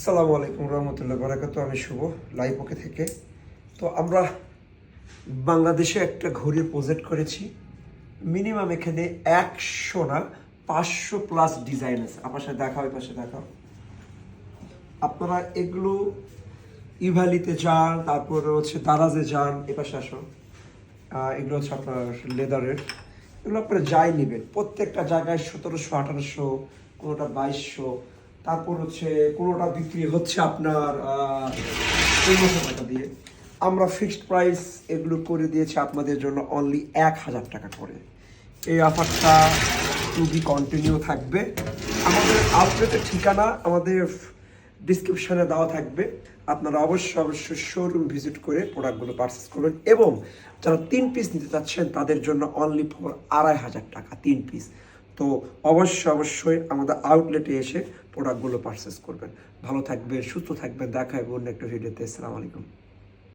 আসসালামু আলাইকুম রহমতুল্লাহ বারাকাতু, আমি শুভ লাইভ ওকে থেকে। তো আমরা বাংলাদেশে একটা ঘড়ির প্রজেক্ট করেছি। মিনিমাম এখানে একশো না, পাঁচশো প্লাস ডিজাইন আছে। আমার সাথে দেখাও এই পাশে দেখাও আপনারা এগুলো ইভালিতে যান, তারপরে হচ্ছে দারাজে যান, এ পাশে আসো। এগুলো হচ্ছে আপনার লেদারের এগুলো আপনারা যাই নেবেন। প্রত্যেকটা জায়গায় সতেরোশো, আঠারোশো, কোনোটা বাইশশো। তারপর হচ্ছে কোনোটা বিক্রি হচ্ছে আপনার টাকা দিয়ে। আমরা ফিক্সড প্রাইস এগুলো করে দিয়েছি আপনাদের জন্য অনলি এক হাজার টাকা করে। এই অফারটা টু বি কন্টিনিউ থাকবে। আমাদের আপডেটের ঠিকানা আমাদের ডিসক্রিপশনে দেওয়া থাকবে। আপনারা অবশ্যই অবশ্যই শোরুম ভিজিট করে প্রোডাক্টগুলো পারচেস করবেন এবং যারা তিন পিস নিতে চাচ্ছেন তাদের জন্য অনলি ফর আড়াই হাজার টাকা, তিন পিস তো অবশ্যই অবশ্যই আমাদের আউটলেটে এসে প্রোডাক্টগুলো পারচেস করবেন। ভালো থাকবেন, সুস্থ থাকবেন, দেখা হবে অন্য একটা ভিডিওতে আসসালামু আলাইকুম।